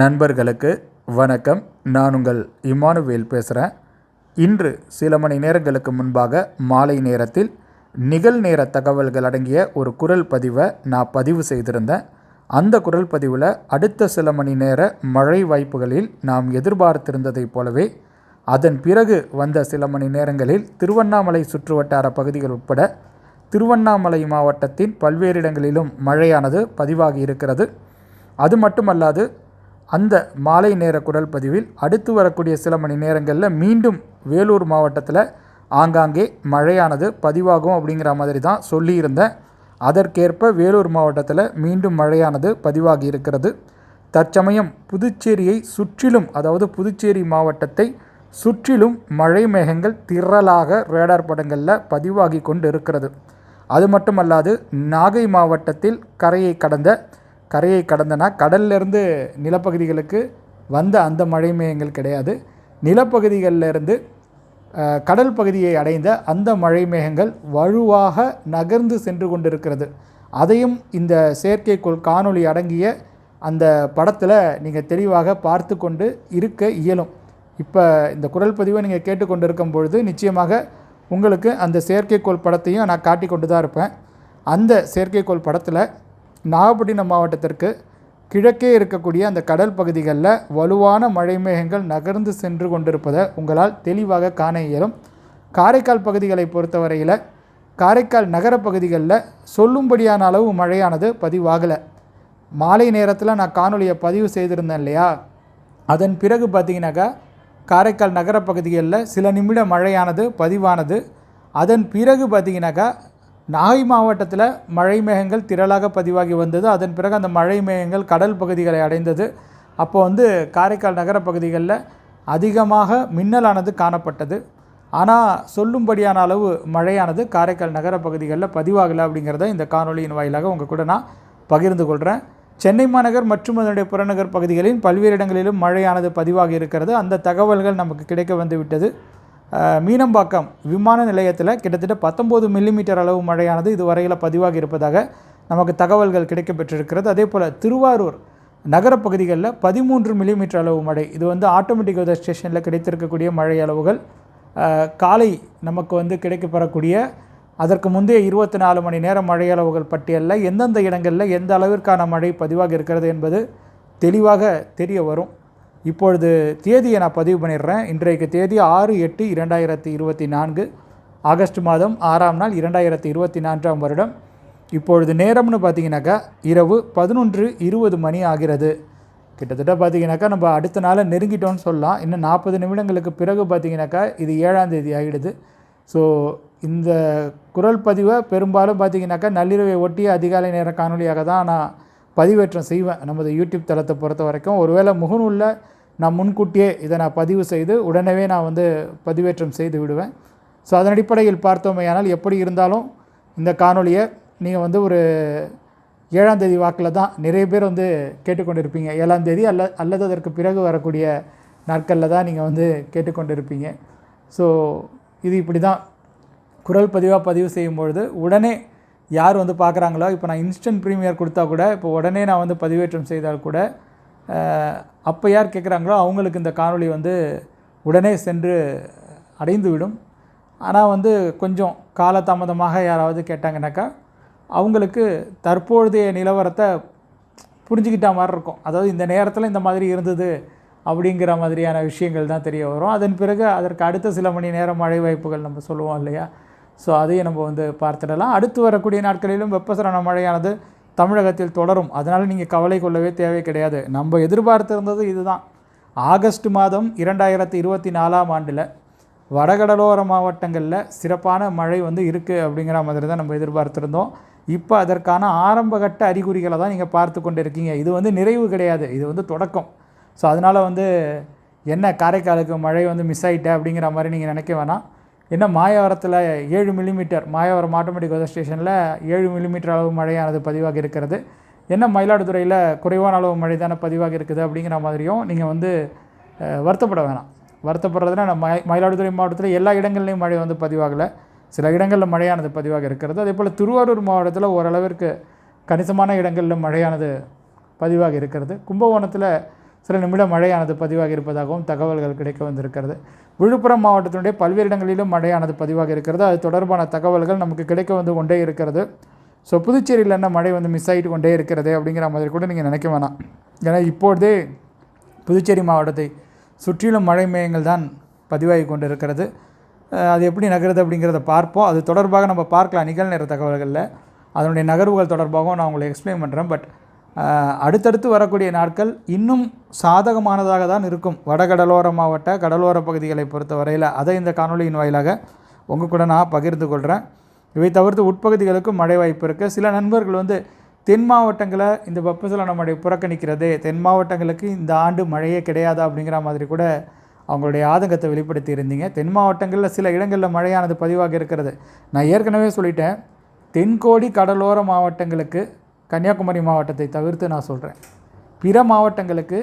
நண்பர்களுக்கு வணக்கம். நான் உங்கள் இமானுவேல் பேசுகிறேன் இன்று சில மணி நேரங்களுக்கு முன்பாக மாலை நேரத்தில் நிகழ்நேர தகவல்கள் அடங்கிய ஒரு குரல் பதிவை நான் பதிவு செய்திருந்தேன். அந்த குரல் பதிவில் அடுத்த சில மணி நேர மழை வாய்ப்புகளில் நாம் எதிர்பார்த்திருந்ததைப் போலவே அதன் பிறகு வந்த சில மணி நேரங்களில் திருவண்ணாமலை சுற்றுவட்டார பகுதிகள் உட்பட திருவண்ணாமலை மாவட்டத்தின் பல்வேறு இடங்களிலும் மழையானது பதிவாகி இருக்கிறது. அது மட்டுமல்லாது அந்த மாலை நேர குரல் பதிவில் அடுத்து வரக்கூடிய சில மணி நேரங்களில் மீண்டும் வேலூர் மாவட்டத்தில் ஆங்காங்கே மழையானது பதிவாகும் அப்படிங்கிற மாதிரி தான் சொல்லியிருந்தேன் அதற்கேற்ப வேலூர் மாவட்டத்தில் மீண்டும் மழையானது பதிவாகி இருக்கிறது. தற்சமயம் புதுச்சேரியை சுற்றிலும் அதாவது புதுச்சேரி மாவட்டத்தை சுற்றிலும் மழை மேகங்கள் திரளாக ரேடார் படங்களில் பதிவாகி கொண்டு இருக்கிறது அது மட்டுமல்லாது நாகை மாவட்டத்தில் கரையை கடந்த கரையை கடந்தனா கடல்லிருந்து நிலப்பகுதிகளுக்கு வந்த அந்த மழை மேகங்கள் கிடையாது. நிலப்பகுதிகளிலிருந்து கடல் பகுதியை அடைந்த அந்த மழை மேகங்கள் வலுவாக நகர்ந்து சென்று கொண்டிருக்கிறது. அதையும் இந்த செயற்கைக்கோள் காணொளி அடங்கிய அந்த படத்தில் நீங்கள் தெளிவாக பார்த்து கொண்டு இருக்க இயலும். இப்போ இந்த குரல் பதிவை நீங்கள் கேட்டுக்கொண்டிருக்கும் பொழுது நிச்சயமாக உங்களுக்கு அந்த செயற்கைக்கோள் படத்தையும் நான் காட்டி கொண்டு தான் இருப்பேன். அந்த செயற்கைக்கோள் படத்தில் நாகப்பட்டினம் மாவட்டத்திற்கு கிழக்கே இருக்கக்கூடிய அந்த கடல் பகுதிகளில் வலுவான மழை மேகங்கள் நகர்ந்து சென்று கொண்டிருப்பதை உங்களால் தெளிவாக காண இயலும். காரைக்கால் பகுதிகளை பொறுத்தவரையில் காரைக்கால் நகர பகுதிகளில் சொல்லும்படியான அளவு மழையானது பதிவாகலை. மாலை நேரத்தில் நான் காணொலியை பதிவு செய்திருந்தேன் இல்லையா? அதன் பிறகு பார்த்தீங்கன்னாக்கா காரைக்கால் நகர பகுதிகளில் சில நிமிட மழையானது பதிவானது. அதன் பிறகு பார்த்தீங்கன்னாக்கா நாகை மாவட்டத்தில் மழை மேகங்கள் திரளாக பதிவாகி வந்தது. அதன் பிறகு அந்த மழை மேகங்கள் கடல் பகுதிகளை அடைந்தது. அப்போ வந்து காரைக்கால் நகர பகுதிகளில் அதிகமாக மின்னலானது காணப்பட்டது. ஆனால் சொல்லும்படியான அளவு மழையானது காரைக்கால் நகர பகுதிகளில் பதிவாகலை அப்படிங்கிறத இந்த காணொலியின் வாயிலாக உங்கள் கூட நான் பகிர்ந்து கொள்கிறேன் சென்னை மாநகர் மற்றும் அதனுடைய புறநகர் பகுதிகளின் பல்வேறு இடங்களிலும் மழையானது பதிவாகி இருக்கிறது. அந்த தகவல்கள் நமக்கு கிடைக்க வந்து விட்டது. மீனம்பாக்கம் விமான நிலையத்தில் கிட்டத்தட்ட பத்தொம்போது மில்லிமீட்டர் அளவு மழையானது இதுவரையில் பதிவாகி இருப்பதாக நமக்கு தகவல்கள் கிடைக்கப்பெற்றிருக்கிறது அதே போல் திருவாரூர் நகரப்பகுதிகளில் பதிமூன்று மில்லிமீட்டர் அளவு மழை. இது வந்து ஆட்டோமேட்டிக் வெதர் ஸ்டேஷனில் கிடைத்திருக்கக்கூடிய மழை அளவுகள். காலை நமக்கு வந்து கிடைக்கப்பெறக்கூடிய அதற்கு முந்தைய இருபத்தி நாலு மணி நேரம் மழை அளவுகள் பட்டியலில் எந்தெந்த இடங்களில் எந்த அளவிற்கான மழை பதிவாக இருக்கிறது என்பது தெளிவாக தெரிய வரும். இப்பொழுது தேதியை நான் பதிவு பண்ணிடுறேன். இன்றைக்கு தேதி ஆறு எட்டு இரண்டாயிரத்தி இருபத்தி நான்கு. ஆகஸ்ட் மாதம் ஆறாம் நாள் இரண்டாயிரத்தி இருபத்தி நான்காம் வருடம். இப்பொழுது நேரம்னு பார்த்தீங்கன்னாக்கா இரவு பதினொன்று இருபது மணி ஆகிறது. கிட்டத்தட்ட பார்த்தீங்கன்னாக்கா நம்ம அடுத்த நாளை நெருங்கிட்டோம்னு சொல்லலாம். இன்னும் நாற்பது நிமிடங்களுக்கு பிறகு பார்த்தீங்கன்னாக்கா இது ஏழாம் தேதி ஆகிடுது. ஸோ இந்த குரல் பதிவை பெரும்பாலும் பார்த்தீங்கன்னாக்கா நள்ளிரவை ஒட்டி அதிகாலை நேர காணொலியாக தான் நான் பதிவேற்றம் செய்வேன். நமது யூடியூப் தளத்தை பொறுத்த வரைக்கும் ஒருவேளை முகநூலில் நான் முன்கூட்டியே இதை நான் பதிவு செய்து உடனே நான் வந்து பதிவேற்றம் செய்து விடுவேன். ஸோ அதன் அடிப்படையில் பார்த்தோமையானால் எப்படி இருந்தாலும் இந்த காணொலியை நீங்கள் வந்து ஒரு ஏழாம் தேதி வாக்கில் தான் நிறைய பேர் வந்து கேட்டுக்கொண்டிருப்பீங்க. ஏழாம் தேதி அல்ல அல்லது அதற்கு பிறகு வரக்கூடிய நாட்களில் தான் நீங்கள் வந்து கேட்டுக்கொண்டிருப்பீங்க. ஸோ இது இப்படி தான் குரல் பதிவாக பதிவு செய்யும் பொழுது உடனே யார் வந்து பார்க்குறாங்களோ இப்போ நான் இன்ஸ்டன்ட் ப்ரீமியர் கொடுத்தா கூட இப்போ உடனே நான் வந்து பதிவேற்றம் செய்தால் கூட அப்போ யார் கேட்குறாங்களோ அவங்களுக்கு இந்த காணொளி வந்து உடனே சென்று அடைந்து விடும் ஆனால் வந்து கொஞ்சம் காலதாமதமாக யாராவது கேட்டாங்கனாக்கா அவங்களுக்கு தற்பொழுதைய நிலவரத்தை புரிஞ்சுக்கிட்ட மாதிரி இருக்கும். அதாவது இந்த நேரத்தில் இந்த மாதிரி இருந்தது அப்படிங்கிற மாதிரியான விஷயங்கள் தான் தெரிய வரும். அதன் பிறகு அதற்கு அடுத்த சில மணி நேரம் மழை வாய்ப்புகள் நம்ம சொல்லுவோம் இல்லையா? ஸோ அதையும் நம்ம வந்து பார்த்துடலாம். அடுத்து வரக்கூடிய நாட்களிலும் வெப்பசலன மழையானது தமிழகத்தில் தொடரும். அதனால் நீங்கள் கவலை கொள்ளவே தேவை கிடையாது. நம்ம எதிர்பார்த்திருந்தது இதுதான். ஆகஸ்ட் மாதம் இரண்டாயிரத்தி இருபத்தி நாலாம் ஆண்டில் வடகடலோர மாவட்டங்களில் சிறப்பான மழை வந்து இருக்குது அப்படிங்கிற மாதிரி தான் நம்ம எதிர்பார்த்துருந்தோம். இப்போ அதற்கான ஆரம்பகட்ட அறிகுறிகளை தான் நீங்கள் பார்த்து கொண்டு இருக்கீங்க இது வந்து நிறைவு கிடையாது. இது வந்து தொடக்கம். ஸோ அதனால் வந்து என்ன காரைக்காலுக்கு மழை வந்து மிஸ் ஆகிட்டேன் அப்படிங்கிற மாதிரி நீங்கள் நினைக்க வேணாம். என்ன மாயவரத்தில் ஏழு மில்லிமீட்டர் மாயவரம் ஆட்டோமேட்டிக் வெதர் ஸ்டேஷனில் ஏழு மில்லிமீட்டர் அளவு மழையானது பதிவாக இருக்கிறது. என்ன மயிலாடுதுறையில் குறைவான அளவு மழை தானே பதிவாக இருக்குது அப்படிங்கிற மாதிரியும் நீங்கள் வந்து வருத்தப்பட வேணாம். வருத்தப்படுறதுனா நம்ம மயிலாடுதுறை மாவட்டத்தில் எல்லா இடங்கள்லையும் மழை வந்து பதிவாகலை. சில இடங்களில் மழையானது பதிவாக இருக்கிறது. அதே போல் திருவாரூர் மாவட்டத்தில் ஓரளவிற்கு கணிசமான இடங்களில் மழையானது பதிவாக இருக்கிறது. கும்பகோணத்தில் சில நிமிடம் மழையானது பதிவாகி இருப்பதாகவும் தகவல்கள் கிடைக்க வந்திருக்கிறது. விழுப்புரம் மாவட்டத்தினுடைய பல்வேறு இடங்களிலும் மழையானது பதிவாக இருக்கிறது அது தொடர்பான தகவல்கள் நமக்கு கிடைக்க வந்து கொண்டே இருக்கிறது. ஸோ புதுச்சேரியில் என்ன மழை வந்து மிஸ் ஆகிட்டு கொண்டே இருக்கிறது அப்படிங்கிற மாதிரி கூட நீங்கள் நினைக்க வேணாம். ஏன்னா இப்பொழுதே புதுச்சேரி மாவட்டத்தை சுற்றிலும் மழை மேயங்கள் தான் பதிவாகி கொண்டு இருக்கிறது அது எப்படி நகருது அப்படிங்கிறத பார்ப்போம். அது தொடர்பாக நம்ம பார்க்கலாம். நிகழ்நேர தகவல்களில். அதனுடைய நகர்வுகள் தொடர்பாகவும் நான் உங்களுக்கு எக்ஸ்பிளைன் பண்ணுறேன் பட் அடுத்தடுத்து வரக்கூடிய நாட்கள் இன்னும் சாதகமானதாக தான் இருக்கும். வடகடலோர மாவட்ட கடலோர பகுதிகளை பொறுத்த வரையில் அதை இந்த காணொளியின் வாயிலாக உங்கள் கூட நான் பகிர்ந்து கொள்கிறேன் இவை தவிர்த்து உட்பகுதிகளுக்கும் மழை வாய்ப்பு இருக்குது சில நண்பர்கள் வந்து தென் மாவட்டங்களை இந்த வெப்பசலன மழை புறக்கணிக்கிறது தென் மாவட்டங்களுக்கு இந்த ஆண்டு மழையே கிடையாதா அப்படிங்கிற மாதிரி கூட அவங்களுடைய ஆதங்கத்தை வெளிப்படுத்தி இருந்தீங்க. தென் மாவட்டங்களில் சில இடங்களில் மழையானது பதிவாக இருக்கிறது. நான் ஏற்கனவே சொல்லிட்டேன் தென்கோடி கடலோர மாவட்டங்களுக்கு கன்னியாகுமரி மாவட்டத்தை தவிர்த்து நான் சொல்கிறேன் பிற மாவட்டங்களுக்கு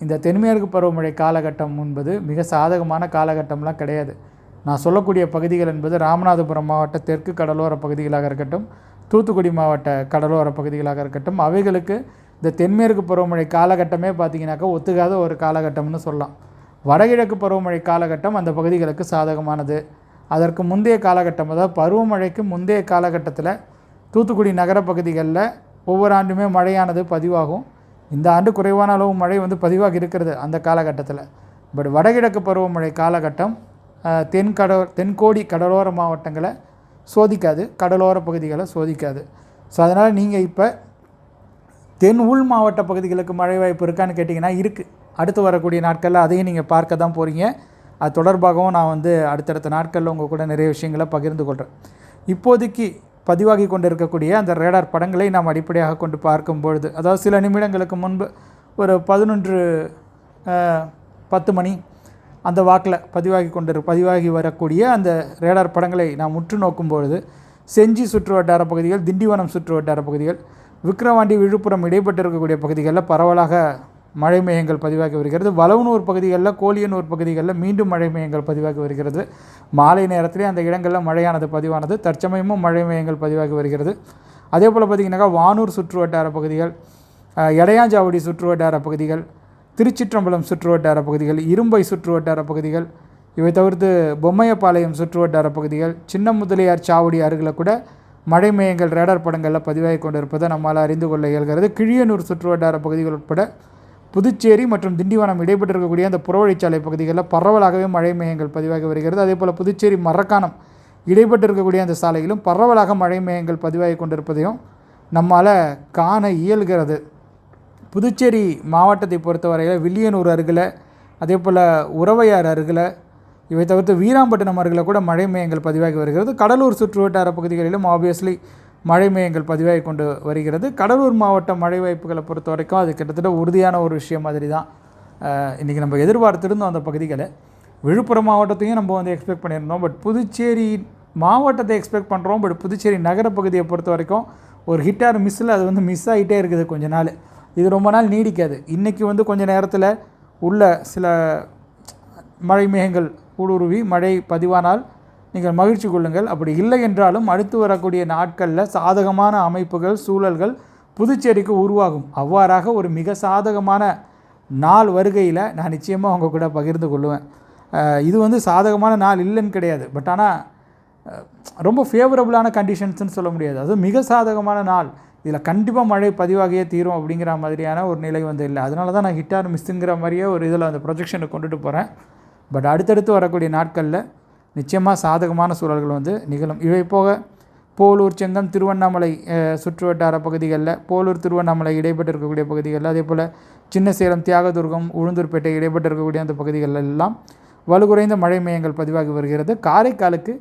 இந்த தென்மேற்கு பருவமழை காலகட்டம் என்பது மிக சாதகமான காலகட்டம்லாம் கிடையாது. நான் சொல்லக்கூடிய பகுதிகள் என்பது ராமநாதபுரம் மாவட்ட தெற்கு கடலோர பகுதிகளாக இருக்கட்டும் தூத்துக்குடி மாவட்ட கடலோர பகுதிகளாக இருக்கட்டும் அவைகளுக்கு இந்த தென்மேற்கு பருவமழை காலகட்டமே பார்த்திங்கனாக்கா ஒத்துக்காத ஒரு காலகட்டம்னு சொல்லலாம். வடகிழக்கு பருவமழை காலகட்டம் அந்த பகுதிகளுக்கு சாதகமானது. அதற்கு முந்தைய காலகட்டம் அதாவது பருவமழைக்கு முந்தைய காலகட்டத்தில் தூத்துக்குடி நகர பகுதிகளில் ஒவ்வொரு ஆண்டுமே மழையானது பதிவாகும். இந்த ஆண்டு குறைவான அளவு மழை வந்து பதிவாக இருக்கிறது அந்த காலகட்டத்தில். பட் வடகிழக்கு பருவமழை காலகட்டம் தென் கட தென்கோடி கடலோர மாவட்டங்களை சோதிக்காது கடலோர பகுதிகளை சோதிக்காது. ஸோ அதனால் நீங்கள் இப்போ தென் உள் மாவட்ட பகுதிகளுக்கு மழை வாய்ப்பு இருக்கான்னு கேட்டிங்கன்னா இருக்குது அடுத்து வரக்கூடிய நாட்களில் அதையும் நீங்கள் பார்க்க தான் போகிறீங்க அது தொடர்பாகவும் நான் வந்து அடுத்தடுத்த நாட்களில் உங்கள் கூட நிறைய விஷயங்களை பகிர்ந்து கொள்கிறேன் இப்போதைக்கு பதிவாகி கொண்டிருக்கக்கூடிய அந்த ரேடார் படங்களை நாம் அடிப்படையாக கொண்டு பார்க்கும் பொழுது அதாவது சில நிமிடங்களுக்கு முன்பு ஒரு பதினொன்று பத்து மணி அந்த வாக்கில் பதிவாகி கொண்டு பதிவாகி வரக்கூடிய அந்த ரேடார் படங்களை நாம் உற்று நோக்கும் பொழுது செஞ்சி சுற்று வட்டார பகுதிகள் திண்டிவனம் சுற்று வட்டார பகுதிகள் விக்கிரவாண்டி விழுப்புரம் இடைப்பட்டு இருக்கக்கூடிய பகுதிகளில் பரவலாக மழை மேகங்கள் பதிவாகி வருகிறது. வளவனூர் பகுதிகளில் கோலியனூர் பகுதிகளில் மீண்டும் மழை மேகங்கள் பதிவாகி வருகிறது. மாலை நேரத்திலே அந்த இடங்களில் மழையானது பதிவானது. தற்சமயமும் மழை மேகங்கள் பதிவாகி வருகிறது. அதே போல் பார்த்திங்கனாக்கா வானூர் சுற்று வட்டார பகுதிகள் எடையாஞ்சாவடி சுற்று வட்டார பகுதிகள் திருச்சிற்றம்பலம் சுற்று வட்டார பகுதிகள் இரும்பை சுற்று வட்டார பகுதிகள் இவை தவிர்த்து பொம்மையப்பாளையம் சுற்று வட்டார பகுதிகள் சின்ன முதலியார் சாவடி அருகில் கூட மழை மேயங்கள் ரேடார் படங்களில் பதிவாகி கொண்டிருப்பதை நம்மால் அறிந்து கொள்ள இயல்கிறது. கிழியனூர் சுற்று வட்டார பகுதிகள் உட்பட புதுச்சேரி மற்றும் திண்டிவனம் இடைப்பட்டிருக்கக்கூடிய அந்த புறவழிச்சாலை பகுதிகளில் பரவலாகவே மழை மேகங்கள் பதிவாகி வருகிறது. அதே போல் புதுச்சேரி மரக்காணம் இடைப்பட்டு இருக்கக்கூடிய அந்த சாலையிலும் பரவலாக மழை மேகங்கள் பதிவாகி கொண்டிருப்பதையும் நம்மால் காண இயல்கிறது. புதுச்சேரி மாவட்டத்தை பொறுத்தவரையில் வில்லியனூர் அருகில் அதே போல் உறவையார் அருகில் இவை தவிர்த்து வீராம்பட்டினம் அருகில் கூட மழை மேகங்கள் பதிவாகி வருகிறது. கடலூர் சுற்றுவட்டார பகுதிகளிலும் ஆப்வியஸ்லி மழை மேகங்கள் பதிவாகி கொண்டு வருகிறது. கடலூர் மாவட்ட மழை வாய்ப்புகளை பொறுத்த வரைக்கும் அது கிட்டத்தட்ட உறுதியான ஒரு விஷயம் மாதிரி தான் இன்றைக்கி நம்ம எதிர்பார்த்துருந்தோம் அந்த பகுதிகளை. விழுப்புரம் மாவட்டத்தையும் நம்ம வந்து எக்ஸ்பெக்ட் பண்ணியிருந்தோம். பட் புதுச்சேரி மாவட்டத்தை எக்ஸ்பெக்ட் பண்ணுறோம் பட் புதுச்சேரி நகர பகுதியை பொறுத்த வரைக்கும் ஒரு ஹிட் ஆர் மிஸ்ஸில் அது வந்து மிஸ் ஆகிட்டே இருக்குது கொஞ்ச நாள். இது ரொம்ப நாள் நீடிக்காது. இன்றைக்கி வந்து கொஞ்ச நேரத்தில் உள்ள சில மழை மேகங்கள் ஊடுருவி மழை பதிவானால் நீங்கள் மகிழ்ச்சி கொள்ளுங்கள். அப்படி இல்லை என்றாலும் அடுத்து வரக்கூடிய நாட்களில் சாதகமான அமைப்புகள் சூழல்கள் புதுச்சேரிக்கு உருவாகும். அவ்வாறாக ஒரு மிக சாதகமான நாள் வருகையில் நான் நிச்சயமாக உங்கள் கூட பகிர்ந்து கொள்ளுவேன். இது வந்து சாதகமான நாள் இல்லைன்னு கிடையாது. பட் ஆனால் ரொம்ப ஃபேவரபுளான கண்டிஷன்ஸ்னு சொல்ல முடியாது. அது மிக சாதகமான நாள். இதில் கண்டிப்பாக மழை பதிவாகியே தீரும் அப்படிங்கிற மாதிரியான ஒரு நிலை வந்து இல்லை. அதனால தான் நான் ஹிட்டார் மிஸ்ஸுங்கிற மாதிரியே ஒரு இதில் அந்த ப்ரொஜெக்ஷனை கொண்டுட்டு போகிறேன் பட் அடுத்தடுத்து வரக்கூடிய நாட்களில் நிச்சயமாக சாதகமான சூழல்கள் வந்து நிகழும். இவை போக போலூர் செங்கம் திருவண்ணாமலை சுற்றுவட்டார பகுதிகளில் போலூர் திருவண்ணாமலை இடைப்பட்டு இருக்கக்கூடிய பகுதிகளில் அதே போல் சின்ன சேலம் தியாகதுர்கம் உளுந்தூர்பேட்டை இடைப்பட்டு இருக்கக்கூடிய அந்த பகுதிகளில் எல்லாம் வலுகுறைந்த மழை மையங்கள் பதிவாகி வருகிறது. காரைக்காலுக்கு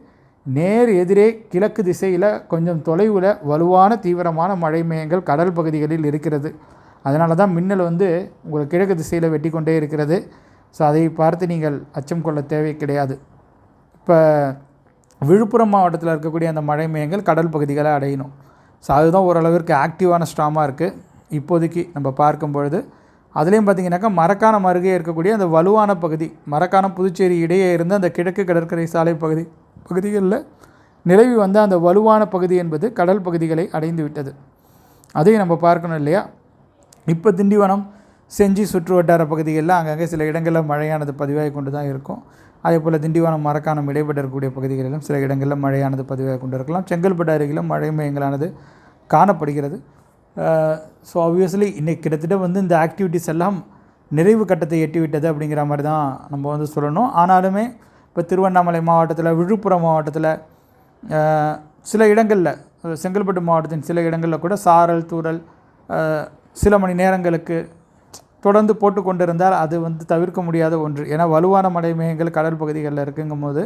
நேர் எதிரே கிழக்கு திசையில் கொஞ்சம் தொலைவில் வலுவான தீவிரமான மழை மையங்கள் கடல் பகுதிகளில் இருக்கிறது. அதனால தான் மின்னல் வந்து உங்களுக்கு கிழக்கு திசையில் வெட்டி கொண்டே இருக்கிறது. ஸோ அதை பார்த்து நீங்கள் அச்சம் கொள்ள தேவை கிடையாது. இப்போ விழுப்புரம் மாவட்டத்தில் இருக்கக்கூடிய அந்த மழை மையங்கள் கடல் பகுதிகளை அடையணும். ஸோ அதுதான் ஓரளவிற்கு ஆக்டிவான ஸ்ட்ராமாக இருக்குது இப்போதைக்கு நம்ம பார்க்கும் பொழுது அதுலேயும் பார்த்திங்கனாக்கா மரக்காணம் அருகே இருக்கக்கூடிய அந்த வலுவான பகுதி மரக்காணம் புதுச்சேரி இடையே இருந்த அந்த கிழக்கு கடற்கரை சாலை பகுதி பகுதிகளில் நிலவி வந்த அந்த வலுவான பகுதி என்பது கடல் பகுதிகளை அடைந்து விட்டது. அதையும் நம்ம பார்க்கணும் இல்லையா? இப்போ திண்டிவனம் செஞ்சி சுற்று வட்டார பகுதிகளில் அங்கங்கே சில இடங்களில் மழையானது பதிவாகி கொண்டு தான் இருக்கும். அதே போல் திண்டிவனம் மரக்காணம் இடைப்பட்டு இருக்கக்கூடிய பகுதிகளிலும் சில இடங்களில் மழையானது பதிவாக கொண்டு இருக்கலாம் செங்கல்பட்டு அருகிலும் மழை மையங்களானது காணப்படுகிறது. ஸோ ஆப்வியஸ்லி இன்றைக்கி கிட்டத்தட்ட வந்து இந்த ஆக்டிவிட்டிஸ் எல்லாம் நிறைவு கட்டத்தை எட்டிவிட்டது அப்படிங்கிற மாதிரி தான் நம்ம வந்து சொல்லணும். ஆனாலுமே இப்போ திருவண்ணாமலை மாவட்டத்தில் விழுப்புரம் மாவட்டத்தில் சில இடங்களில் செங்கல்பட்டு மாவட்டத்தின் சில இடங்களில் கூட சாரல் தூரல் சில மணி நேரங்களுக்கு தொடர்ந்து போட்டு கொண்டிருந்தால் அது வந்து தவிர்க்க முடியாத ஒன்று. ஏன்னா வலுவான மலை மேகங்கள் கடல் பகுதிகளில் இருக்குங்கும் போது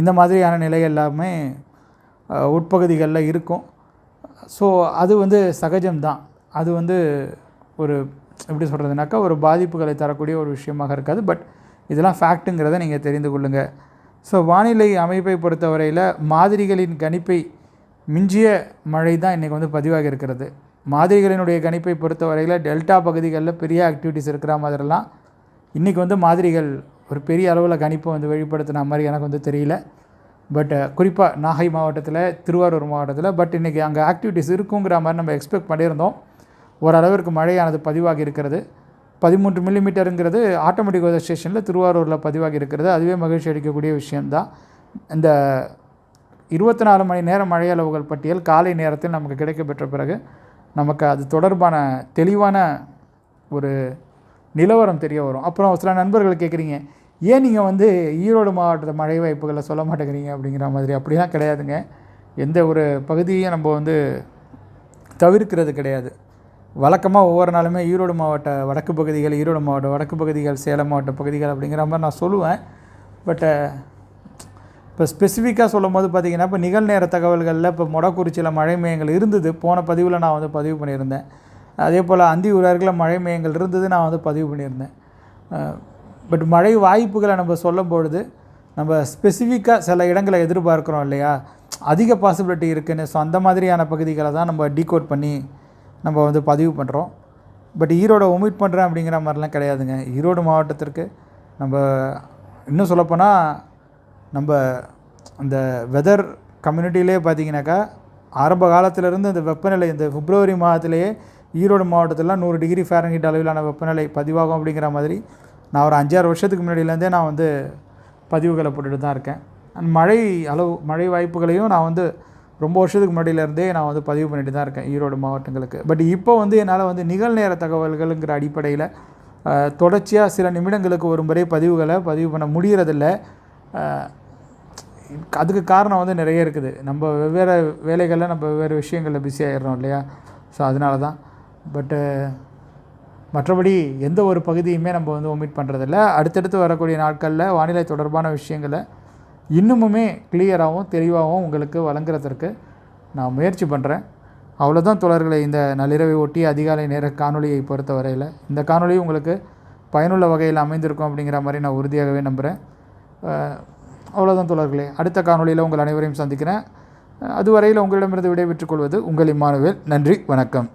இந்த மாதிரியான நிலை எல்லாமே உட்பகுதிகளில் இருக்கும். ஸோ அது வந்து சகஜம்தான். அது வந்து ஒரு எப்படி சொல்கிறதுனாக்கா ஒரு பாதிப்புகளை தரக்கூடிய ஒரு விஷயமாக இருக்காது. பட் இதெல்லாம் ஃபேக்ட்டுங்கிறத நீங்கள் தெரிந்து கொள்ளுங்கள் ஸோ வானிலை அமைப்பை பொறுத்தவரையில் மாதிரிகளின் கணிப்பை மிஞ்சிய மழை தான் இன்றைக்கி வந்து பதிவாகி இருக்கிறது மாதிரிகளினுடைய கணிப்பை பொறுத்தவரையில் டெல்டா பகுதிகளில் பெரிய ஆக்டிவிட்டிஸ் இருக்கிற மாதிரிலாம் இன்றைக்கி வந்து மாதிரிகள் ஒரு பெரிய அளவில் கணிப்பை வந்து வெளிப்படுத்தின மாதிரி எனக்கு வந்து தெரியல. பட் குறிப்பாக நாகை மாவட்டத்தில் திருவாரூர் மாவட்டத்தில் பட் இன்றைக்கி அங்கே ஆக்டிவிட்டீஸ் இருக்குங்கிற மாதிரி நம்ம எக்ஸ்பெக்ட் பண்ணியிருந்தோம். ஓரளவிற்கு மழையானது பதிவாகி இருக்கிறது. பதிமூன்று மில்லிமீட்டருங்கிறது ஆட்டோமேட்டிக் வெதர் ஸ்டேஷனில் திருவாரூரில் பதிவாகி இருக்கிறது. அதுவே மகிழ்ச்சி அளிக்கக்கூடிய விஷயம்தான். இந்த இருபத்தி நாலு மணி நேரம் மழை அளவுகள் பட்டியல் காலை நேரத்தில் நமக்கு கிடைக்கப்பெற்ற பிறகு நமக்கு அது தொடர்பான தெளிவான ஒரு நிலவரம் தெரிய வரும். அப்புறம் சில நண்பர்கள் கேட்குறீங்க ஏன் நீங்கள் வந்து ஈரோடு மாவட்டத்தை மழை வாய்ப்புகளை சொல்ல மாட்டேங்கிறீங்க? அப்படிங்கிற மாதிரி. அப்படிலாம் கிடையாதுங்க. எந்த ஒரு பகுதியும் நம்ம வந்து தவிர்க்கிறது கிடையாது. வழக்கமாக ஒவ்வொரு நாளுமே ஈரோடு மாவட்ட வடக்கு பகுதிகள் ஈரோடு மாவட்ட வடக்கு பகுதிகள் சேலம் மாவட்ட பகுதிகள் அப்படிங்கிற மாதிரி நான் சொல்லுவேன். பட்டு இப்போ ஸ்பெசிஃபிக்காக சொல்லும் போது பார்த்திங்கன்னா இப்போ நிகழ்நேர தகவல்களில் இப்போ மொடக்குறிச்சியில் மழை மையங்கள் இருந்தது. போன பதிவில் நான் வந்து பதிவு பண்ணியிருந்தேன். அதே போல் அந்தியூரார்களில் அருகில் மழை மையங்கள் இருந்தது நான் வந்து பதிவு பண்ணியிருந்தேன். பட் மழை வாய்ப்புகளை நம்ம சொல்லும் பொழுது நம்ம ஸ்பெசிஃபிக்காக சில இடங்களை எதிர்பார்க்குறோம் இல்லையா? அதிக பாசிபிலிட்டி இருக்குன்னு ஸோ அந்த மாதிரியான பகுதிகளை தான் நம்ம டீகோட் பண்ணி நம்ம வந்து பதிவு பண்ணுறோம் பட் ஈரோடு ஒமிட் பண்ணுறேன் அப்படிங்கிற மாதிரிலாம் கிடையாதுங்க. ஈரோடு மாவட்டத்திற்கு நம்ம இன்னும் சொல்லப்போனால் நம்ம அந்த வெதர் கம்யூனிட்டிலே பார்த்தீங்கன்னாக்கா ஆரம்ப காலத்திலேருந்து இந்த வெப்பநிலை இந்த பிப்ரவரி மாதத்திலேயே ஈரோடு மாவட்டத்திலலாம் நூறு டிகிரி ஃபேரன்ஹீட் அளவிலான வெப்பநிலை பதிவாகும் அப்படிங்கிற மாதிரி நான் ஒரு அஞ்சாறு வருஷத்துக்கு முன்னாடியிலேருந்தே நான் வந்து பதிவுகளை போட்டுட்டு தான் இருக்கேன். அண்ட் மழை அளவு மழை வாய்ப்புகளையும் நான் வந்து ரொம்ப வருஷத்துக்கு முன்னாடியிலேருந்தே நான் வந்து பதிவு பண்ணிட்டு தான் இருக்கேன் ஈரோடு மாவட்டங்களுக்கு. பட் இப்போ வந்து என்னால் வந்து நிகழ்நேர தகவல்களுங்கிற அடிப்படையில் தொடர்ச்சியாக சில நிமிடங்களுக்கு ஒரு முறை பதிவுகளை பதிவு பண்ண முடியறதில்ல. அதுக்கு காரணம் வந்து நிறைய இருக்குது. நம்ம வெவ்வேறு வேலைகளில் நம்ம வெவ்வேறு விஷயங்களில் பிஸி ஆகிடுறோம் இல்லையா? ஸோ அதனால தான் பட்டு மற்றபடி எந்த ஒரு பகுதியுமே நம்ம வந்து ஒமிட் பண்ணுறதில்ல அடுத்தடுத்து வரக்கூடிய நாட்களில் வானிலை தொடர்பான விஷயங்களை இன்னுமுமே கிளியராகவும் தெளிவாகவும் உங்களுக்கு வழங்குறதற்கு நான் முயற்சி பண்ணுறேன் அவ்வளோதான் தோழர்களை இந்த நள்ளிரவை ஒட்டி அதிகாலை நேர காணொலியை பொறுத்த வரையில் இந்த காணொலி உங்களுக்கு பயனுள்ள வகையில் அமைந்திருக்கும் அப்படிங்கிற மாதிரி நான் உறுதியாகவே நம்புகிறேன் அவ்வளோதான் தோழர்களே. அடுத்த காணொலியில் உங்கள் அனைவரையும் சந்திக்கிறேன். அதுவரையில் உங்களிடமிருந்து விடைபெற்றுக் கொள்வது உங்கள் இம்மானுவேல். நன்றி வணக்கம்.